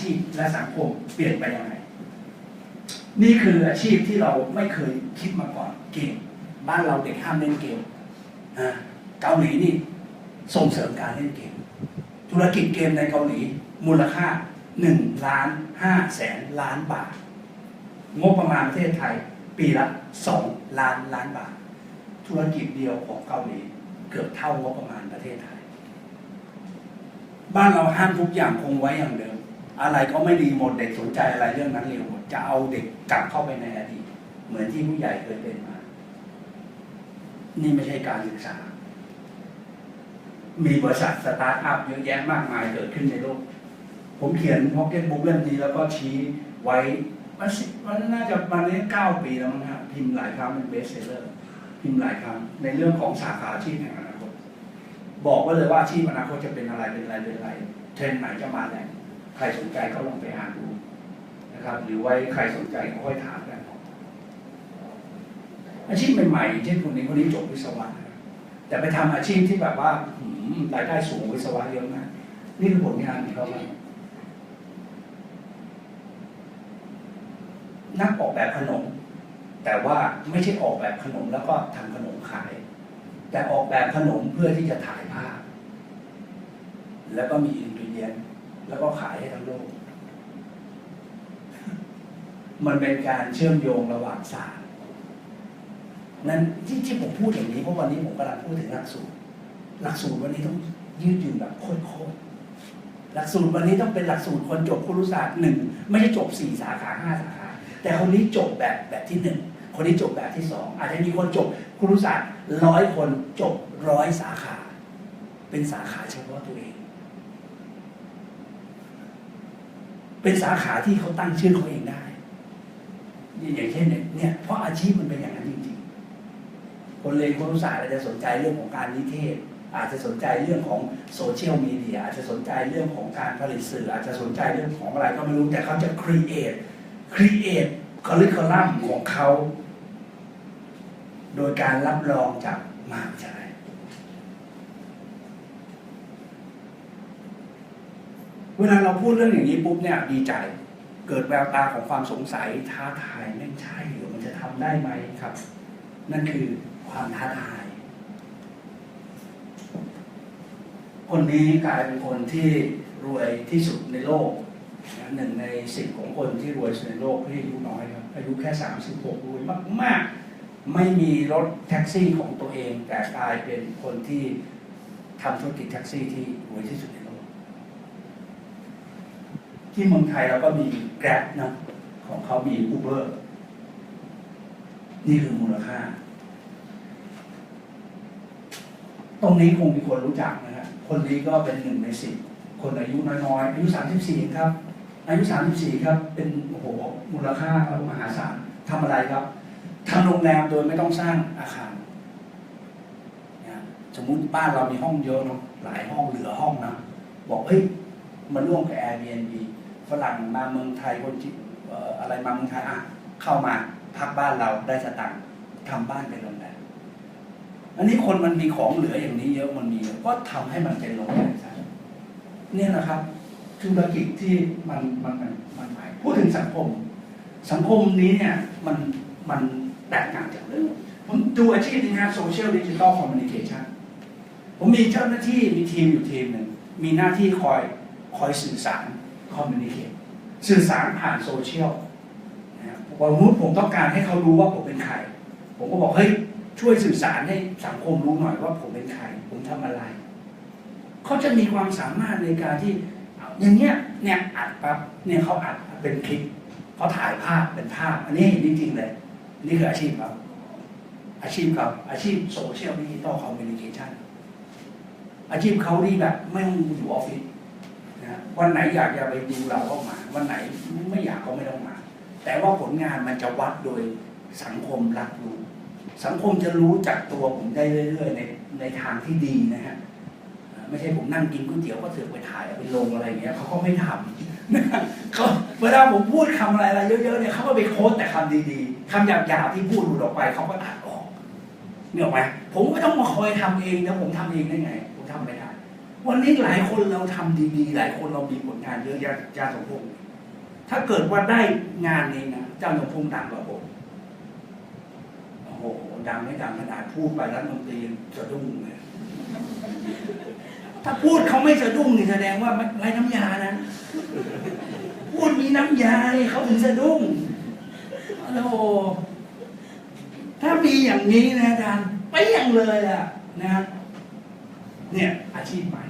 ชีพและสังคมเปลี่ยนไปยังไง นี่คืออาชีพที่เราไม่เคยคิดมาก่อนเกมบ้านเราเด็กห้ามเล่นเกมอ่าเกาหลีนี่ส่งเสริมการเล่นเกม ธุรกิจเกมในเกาหลี มูลค่าหนึ่งล้านห้าแสนล้านบาท งบประมาณประเทศไทย ปีละสองล้านล้านบาท ธุรกิจเดียวของเกาหลี เกือบเท่างบประมาณประเทศไทย บ้านเราห้ามทุกอย่างคงไว้อย่างเดิม อะไรก็ไม่ดีหมดเด็กสนใจอะไรเรื่องนั้นเร็วหมดจะเอาเด็กกลับเข้าไปในอดีตเหมือนที่ผู้ใหญ่เคยเป็นมา นี่ไม่ใช่การศึกษา มีบริษัทสตาร์ทอัพเยอะแยะมากมายเกิดขึ้นในโลก ผมเขียนพ็อกเก็ตบุ๊กเล่มนี้แล้วก็ชี้ไว้มันมันน่าจะมาเนี้เก้าปีแล้วมั้งฮะพิมพ์หลายครั้งเป็นเบสเซลเลอร์พิมพ์หลายครั้งในเรื่องของสาขาอาชีพแห่งอนาคต บอกไว้เลยว่าอาชีพอนาคตจะเป็นอะไรเป็นอะไรเป็นอะไรเทรนไหนจะมาแรง ใครสนใจก็ลองไปอ่านดูนะครับ หรือไว้ใครสนใจก็ค่อยถามกันอาชีพใหม่ๆเช่นคนนี้คนนี้จบวิศวะแต่ไปทำอาชีพที่แบบว่าหืรายได้สูงวิศวะเยอะมากนี่คือผลงานของเขาครับนักออกแบบขนม แต่ว่าไม่ใช่ออกแบบขนมแล้วก็ทำขนมขาย แต่ออกแบบขนมเพื่อที่จะถ่ายภาพ แล้วก็มีอิ แล้วก็ขายให้ทั้งโลก มันเป็นการเชื่อมโยงระหว่างศาสตร์นั้นที่ที่ผมพูดอย่างนี้เพราะวันนี้ผมกำลังพูดถึงหลักสูตร หลักสูตรวันนี้ต้องยืดหยุ่นแบบโคตรๆหลักสูตรวันนี้ต้องเป็นหลักสูตรคนจบครุศาสตร์หนึ่งไม่ใช่จบสี่สาขาห้าสาขา แต่คนนี้จบแบบแบบที่หนึ่งคนนี้จบแบบที่สองอาจจะมีคนจบครุศาสตร์ร้อยคนจบร้อยสาขา เป็นสาขาเฉพาะตัวเอง เป็นสาขาที่เขาตั้งชื่อเขาเองได้อย่างเช่นเนี่ยเพราะอาชีพมันเป็นอย่างนั้นจริงๆ คนเรียนครุศาสตร์อาจจะสนใจเรื่องของการนิเทศ อาจจะสนใจเรื่องของโซเชียลมีเดียอาจจะสนใจเรื่องของการผลิตสื่อ อาจจะสนใจเรื่องของอะไรก็ไม่รู้แต่เขาจะ create create curriculum ของเขา โดยการรับรองจากมหาวิทยาลัย เวลาเราพูดเรื่องอย่างนี้ปุ๊บเนี่ยดีใจ เกิดแววตาของความสงสัยท้าทายไม่ใช่หรือมันจะทำได้ไหมครับ นั่นคือความท้าทาย คนนี้กลายเป็นคนที่รวยที่สุดในโลกหนึ่งในสิบของคนที่รวยสุดในโลกที่อายุน้อยครับอายุแค่สามสิบหกรวยมากๆ ไม่มีรถแท็กซี่ของตัวเอง แต่กลายเป็นคนที่ทำธุรกิจแท็กซี่ที่รวยที่สุด ที่เมืองไทยเราก็มีแกร็บนะของเขามีอูเบอร์นี่คือมูลค่า ตรงนี้คงมีคนรู้จักนะครับคนนี้ก็เป็นหนึ่งในสิบคนอายุน้อยๆอายุสามสิบสี่ครับ อายุสามสิบสี่ครับ เป็นโอ้โหมูลค่าเรามหาศาลทำอะไรครับทำโรงแรมโดยไม่ต้องสร้างอาคารนะสมมุติบ้านเรามีห้องเยอะเนาะหลายห้องเหลือห้องนะบอกเฮ้ยมาร่วมกับ Airbnb ฝรั่งมาเมืองไทยคนจีนอะไรมาเมืองไทยอะเข้ามาพักบ้านเราได้สตังค์ทำบ้านเป็นโรงแรมอันนี้คนมันมีของเหลืออย่างนี้เยอะมันมีก็ทำให้มันเป็นโรงแรมซะเนี่ยนะครับธุรกิจที่มันมันมันมันหมายพูดถึงสังคม สังคมนี้เนี่ยมันมันแตกต่างจากเรื่องผมดูอาชีพนี้นะโซเชียลดิจิทัลคอมมิวนิเคชันผมมีเจ้าหน้าที่มีทีมอยู่ทีมหนึ่งมีหน้าที่คอยคอยสื่อสาร คอมมิวนิเคชสื่อสารผ่านโซเชียลนะครับวันนู้นผมต้องการให้เขารู้ว่าผมเป็นใคร ผมก็บอกเฮ้ยช่วยสื่อสารให้สังคมรู้หน่อยว่าผมเป็นใคร ผมทำอะไร เขาจะมีความสามารถในการที่ อย่างเงี้ยเนี่ยอัดปั๊บเนี่ยเขาอัดเป็นคลิปเขาถ่ายภาพเป็นภาพ อันนี้เห็นจริงๆเลย นี่คืออาชีพเขาอาชีพเขาอาชีพโซเชียลดิจิตอลคอมมิวนิเคชันอาชีพเขาที่แบบไม่ต้องอยู่ออฟฟิศ วันไหนอยากจะไปดูเราก็มา วันไหนไม่อยากก็ไม่ต้องมา แต่ว่าผลงานมันจะวัดโดยสังคมรับรู้ สังคมจะรู้จักตัวผมได้เรื่อย ๆ ในในทางที่ดีนะฮะไม่ใช่ผมนั่งกินก๋วยเตี๋ยวก็เถือกไปถ่ายไปลงอะไรเงี้ยเขาก็ไม่ทำเขาเวลาผมพูดคำอะไรอะไรเยอะๆเนี่ยเขาก็ไปโค้ดแต่คำดีๆคำหยาบๆที่พูดหลุดออกไปเขาก็ตัดออกเนี่ยหรอกไหมผมไม่ต้องมาคอยทำเองนะผมทำเองได้ไง วันนี้หลายคนเราทำดีๆ หลายคนเรามีผลงานเยอะแยะอาจาสมพงษ์ถ้าเกิดว่าได้งานนี้นะอาจาสมพงษ์ดังกว่าผมโอ้โหดังไม่ดังขนาดพูดไปรัฐมนตรีสะดุ้งเลยถ้าพูดเขาไม่สะดุ้งนี่แสดงว่าไม่ไรน้ำยานะพูดมีน้ำยาเนี่ยเขาถึงสะดุ้งโอ้โหถ้ามีอย่างนี้นะอาจารย์ไปอย่างเลยอะนะเนี่ยอาชีพใหม่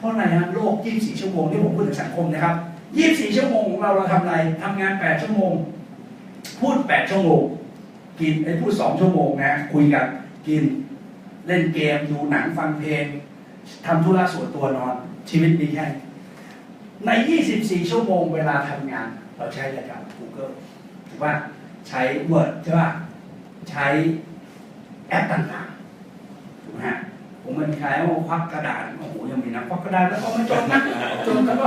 เพราะอะไรฮะโลก 24 ชั่วโมงที่ผมพูดถึงสังคมนะครับ 24 ชั่วโมงของเราเราทำอะไรทำงาน 8 ชั่วโมง พูด 8 ชั่วโมง กินไอ้พูด 2 ชั่วโมงนะคุยกันกินเล่นเกมดูหนังฟังเพลงทำธุระส่วนตัวนอน ชีวิตมีแค่นี้ใน 24 ชั่วโมงเวลาทำงาน เราใช้อะไรกัน Google ถูกป่ะใช้ Word ใช่ป่ะใช้แอปต่างๆถูกไหมฮะ ผมเป็นใครว่าควักกระดาษโอ้โหยังมีนะควักกระดาษแล้วก็ไม่จดนะจดแล้วก็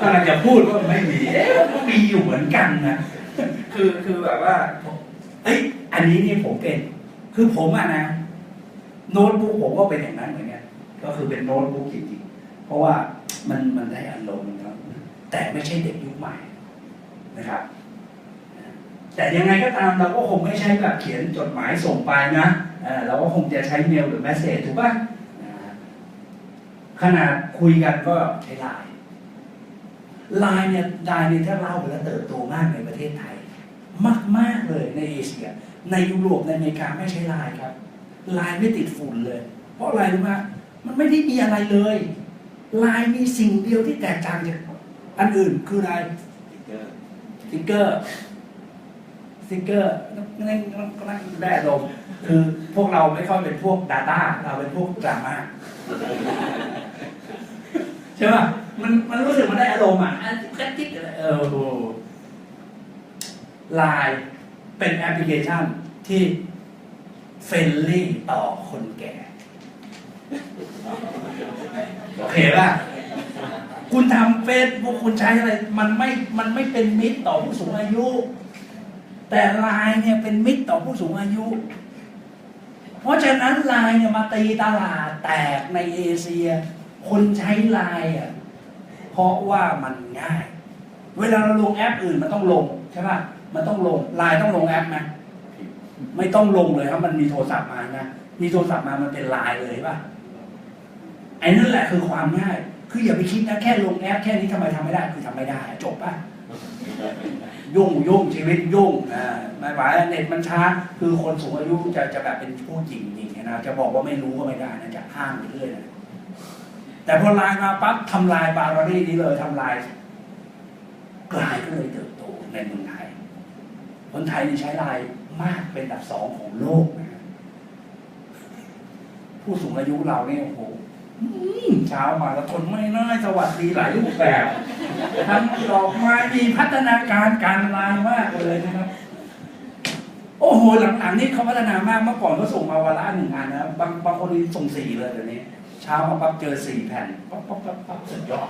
กำลังจะพูดว่าไม่มีเอ๊ะมันมีอยู่เหมือนกันนะคือคือแบบว่าเอ้ยอันนี้นี่ผมเป็น คือผมอะนะโน้ตบุ๊กผมก็เป็นอย่างนั้นเหมือนกันก็คือเป็นโน้ตบุ๊กจริงๆเพราะว่ามันมันได้อารมณ์ครับแต่ไม่ใช่เด็กยุคใหม่นะครับ แต่ยังไงก็ตามเราก็คงไม่ใช่แบบเขียนจดหมายส่งไปนะเอ่อเราก็คงจะใช้เมลหรือแมสเซจถูกป่ะอ่าขนาดคุยกันก็ใช้ไลน์ไลน์เนี่ยไลน์เนี่ยถ้าเล่าไปแล้วเติบโตมากในประเทศไทยมากมาก ๆ เลยในเอเชีย ในยุโรปในอเมริกาไม่ใช้ไลน์ครับไลน์ไม่ติดฝุ่นเลย เพราะอะไรรู้ไหมมันไม่ได้มีอะไรเลยไลน์มีสิ่งเดียวที่แตกต่างจากอันอื่นคืออะไรสติ๊กเกอร์ส ติ๊กเกอร์นั่งนั่งนั่งได้ลมณ์คือพวกเราไม่ค่อยเป็นพวก Data เราเป็นพวกดราม่าใช่ป่ะมันมันรู้สึกมันได้อารมณ์อะกระจิกเออไลน์เป็นแอปพลิเคชันที่เฟรนลี่ต่อคนแก่โอเคป่ะคุณทำเฟซบุ๊กคุณใช้อะไร มันไม่มันไม่เป็นมิตรต่อผู้สูงอายุ แต่ไลน์เนี่ยเป็นมิตรต่อผู้สูงอายุ เพราะฉะนั้นไลน์เนี่ยมาตีตลาดแตกในเอเชีย คนใช้ไลน์อะเพราะว่ามันง่าย เวลาเราลงแอปอื่นมันต้องลงใช่ป่ะมันต้องลงไลน์ต้องลงแอปไหมไม่ต้องลงเลยครับมันมีโทรศัพท์มานะมีโทรศัพท์มามันเป็นไลน์เลยป่ะไอ้นั่นแหละคือความง่าย คืออย่าไปคิดนะแค่ลงแอปแค่นี้ทำไมทำไม่ได้คือทำไม่ได้จบป่ะ ยุ่งยุ่งชีวิตยุ่งอ่าไม่ไหวเน็ตมันช้า คือคนสูงอายุจะจะแบบเป็นผู้จริงจริงๆนะจะบอกว่าไม่รู้ก็ไม่ได้นะจะอ้างไปเรื่อยนะแต่พอไลน์มาปั๊บทำลายบารารีนี้เลยทำลายกลายก็เลยเติบโตในเมืองไทย คนไทยนี่ใช้ไลน์มากเป็นอันดับสองของโลกนะผู้สูงอายุเราเนี่ยโอ้โหอืม เช้ามาแล้วทนไม่ได้สวัสดีหลายรูปแบบทั้งดอกไม้มีพัฒนาการการไลน์มากเลยนะครับ โอ้โหหลังๆนี่เขาพัฒนามากเมื่อก่อนก็ส่งมาวันละหนึ่งอันนะบางบางคนนี่ส่งสี่เลยเดี๋ยวนี้ เช้ามาปั๊บเจอสี่แผ่นปั๊บปั๊บปั๊บปั๊บสุดยอด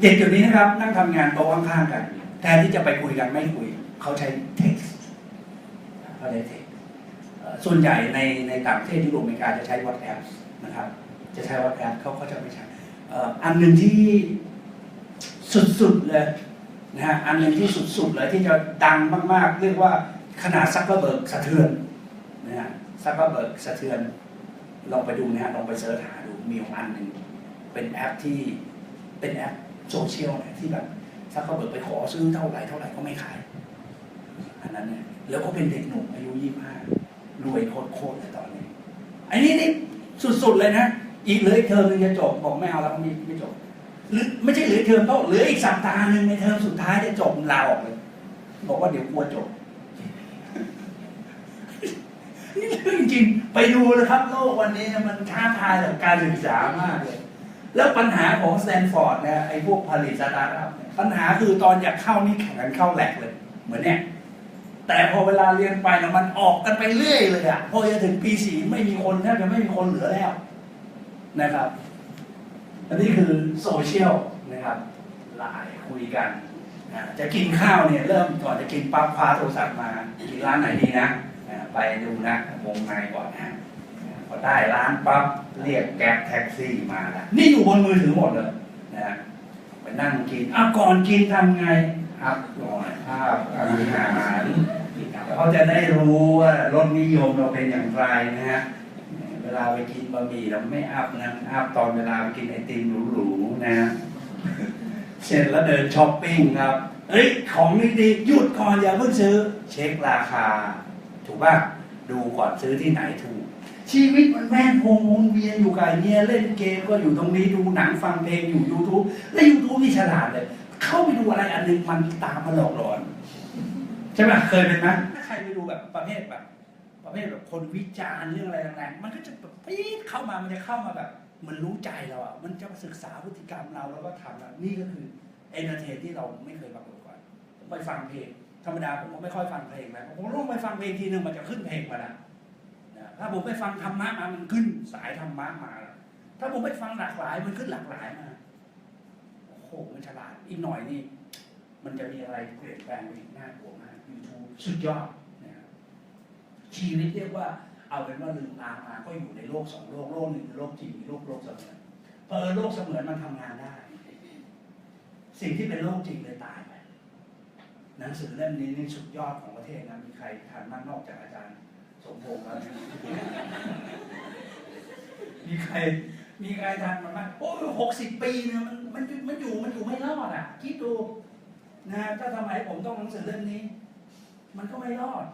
เด็กเดี๋ยวนี้นะครับ นั่งทำงานโต๊ะข้างๆกันแทนที่จะไปคุยกันไม่คุย เขาใช้ text เขาใช้ text เอ่อ ส่วนใหญ่ในในต่างประเทศที่อเมริกาจะใช้ WhatsApp นะครับ จะใช้ WhatsApp เขาก็จะไม่ใช้อ,อันหนึ่งที่สุดๆเลยนะฮะอันหนึ่งที่สุดๆเลยที่จะดังมากๆ เรียกว่าขนาดซักกร์เบิร์กสะเทือนนะฮะซักกร์เบิร์กสะเทือนลองไปดูนะฮะลองไปเสิร์ชหาดูมีอยู่อันหนึ่งเป็นแอปที่เป็นแอปโซเชียลนี่ยที่แบบซักกร์เบิร์กไปขอซื้อเท่าไหร่เท่าไหร่ก็ไม่ขายอันนั้นเนี่ยแล้วก็เป็นเด็กหนุ่มอายุยี่ห้า รวยโคตรๆเลยตอนนี้ อันนี้นี่สุดๆเลยนะ อีกเหลืออีกเทอมหนึงจะจบบอกไม่เอาแล้วไม่ไม่จบ หรือไม่ใช่เหลือเทอมต้องเหลืออีกสัปดาห์หนึ่งในเทอมสุดท้ายจะจบลาออกเลย บอกว่าเดี๋ยวกลัวจบนี่เรื่องจริงไปดูนะครับ โลกวันนี้นะมันท้าทายกับการศึกษามากเลยแล้วปัญหาของสแตนฟอร์ดเนะไอ้พวกผลิตสตาร์ทอัพปัญหาคือตอนอยากเข้านี่แข่งกันเข้าแหลกเลย เหมือนเนี่ย แต่พอเวลาเรียนไปนะมันออกกันไปเรื่อยเลยอะพอจะถึงปีสี่ไม่มีคนแทบจะไม่มีคนเหลือแล้วนะครับ อันนี้คือโซเชียลนะครับไลน์คุยกันจะกินข้าวเนี่ยเริ่มก่อนจะกินปั๊บคว้าโทรศัพท์มากินร้านไหนดีนะไปดูนะวงในก่อนนะพอได้ร้านปั๊บเรียกแก๊ปแท็กซี่มาล้วนี่อยู่บนมือถือหมดเลยนะไปนั่งกินอ้าวก่อนกินทำไงอัพหน่อยภาพอาหาร เขาจะได้รู้ว่ารสนิยมเราเป็นอย่างไรนะฮะเวลาไปกินบะหมี่เราไม่อัพนะอัพตอนเวลาไปกินไอติมหรูๆนะฮะเสร็จแล้วเดินช้อปปิ้งครับเอ้ยของนี่ดีหยุดก่อนอย่าเพิ่งซื้อ เช็คราคา ถูกป่ะดูก่อนซื้อที่ไหนถูก ชีวิตมันแม่นวงวนเวียนอยู่กับเนี่ยเล่นเกมก็อยู่ตรงนี้ดูหนังฟังเพลงอยู่ YouTube และ YouTube นี่ฉลาดเลย เข้าไปดูอะไรอันหนึงมันตามมาหลอกหลอน ช่ไหมเคยเป็นไหมถ้าใครไปดูแบบประเภทแบบ ประเภทแบบคนวิจารณ์เรื่องอะไรแรงๆมันก็จะแบบปี๊ดเข้ามามันจะเข้ามาแบบ มันรู้ใจเราอะมันจะมาศึกษาพฤติกรรมเราแล้วก็ทำอะนี่ก็คือเอนเตอร์เทนที่เราไม่เคยปรากฏก่อนผมไปฟังเพลงธรรมดาผมก็ไม่ค่อยฟังเพลงนะผมต้องไปฟังเพลงทีหนึ่งมันจะขึ้นเพลงมาแล้วนะถ้าผมไปฟังธรรมะมามันขึ้นสายธรรมะมา ถ้าผมไปฟังหลากหลายมันขึ้นหลากหลายมาโอ้โหมันฉลาดอีกหน่อยนี่มันจะมีอะไรเปลี่ยนแปลงไปอีกน่ากลัวมาก สุดยอดนะครับชีวิตเรียกว่าเอาเป็นว่าลืมตามาก็อยู่ในโลกสองโลกโลกหนึ่งโลกจริงโลกโลกเสมือนเพอโลกเสมือนมันทำงานได้ สิ่งที่เป็นโลกจริงเลยตายไปหนังสือเล่มนี้นี่สุดยอดของประเทศนะมีใครทันมากนอกจากอาจารย์ สมพงษ์แล้วมีใคร มีใครทันมันไหมโอ้ยหกสิบปีเนี่ยมันมันมันอยู่มันอยู่ไม่รอดอะ คิดดูนะถ้าสมัยผมต้องหนังสือเล่มนี้ มันก็ไม่รอด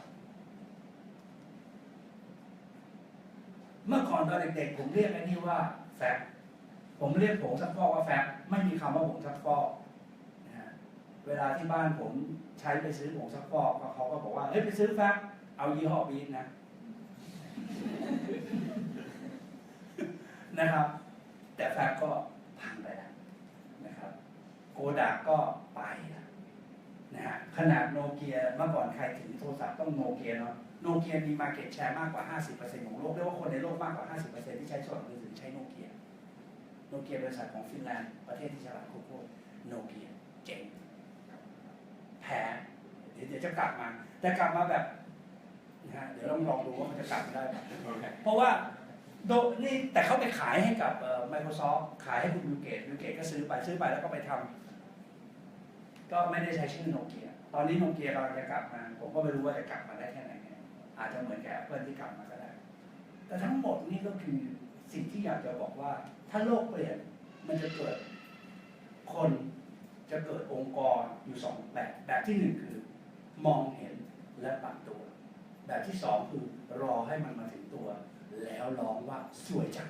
เมื่อก่อนตอนเด็กๆผมเรียกไอ้นี่ว่า แฟกผมเรียกผงซักฟอกว่าแฟกไม่มีคำว่าผงซักฟอกนะเวลาที่บ้านผมใช้ไปซื้อผงซักฟอกเขาก็บอกว่าเฮ้ยไปซื้อแฟกเอายี่ห้อบีทนะนะครับ แต่แฟกก็พังไปแล้วนะครับ โกดักก็ไปแล้ว นะฮะขนาดโนเกียเมื่อก่อนใครถือโทรศัพท์ต้องโนเกียเนาะโนเกียมีมาเก็ตแชร์มากกว่า 50%ของโลกเรียกว่าคนในโลกมากกว่า 50%ที่ใช้โทรศัพท์มือถือใช้โนเกียโนเกียบริษัทของฟินแลนด์ประเทศที่ฉลาดโคตรโนเกียเจ๋งแพ้เดี๋ยวเดี๋ยวจะกลับมาแต่กลับมาแบบนะฮะเดี๋ยวต้องลองดูว่ามันจะกลับมาได้ไหมเพราะว่าโดนี่แต่เขาไปขายให้กับเอ่อ Microsoft ขายให้คุณบิลเกตบิลเกตก็ซื้อไปซื้อไปแล้วก็ไปทำ ก็ไม่ได้ใช้ชื่อโนเกีย ตอนนี้โนเกียกำลังจะกลับมา ผมก็ไม่รู้ว่าจะกลับมาได้แค่ไหนเนี่ยอาจจะเหมือนแกเพื่อนที่กลับมาก็ได้ แต่ทั้งหมดนี่ก็คือสิ่งที่อยากจะบอกว่า ถ้าโลกเปลี่ยนมันจะเกิดคนจะเกิดองค์กรอยู่สองแบบ แบบที่หนึ่งคือ มองเห็นและปรับตัว แบบที่สองคือรอให้มันมาถึงตัว แล้วร้องว่าสวยจัง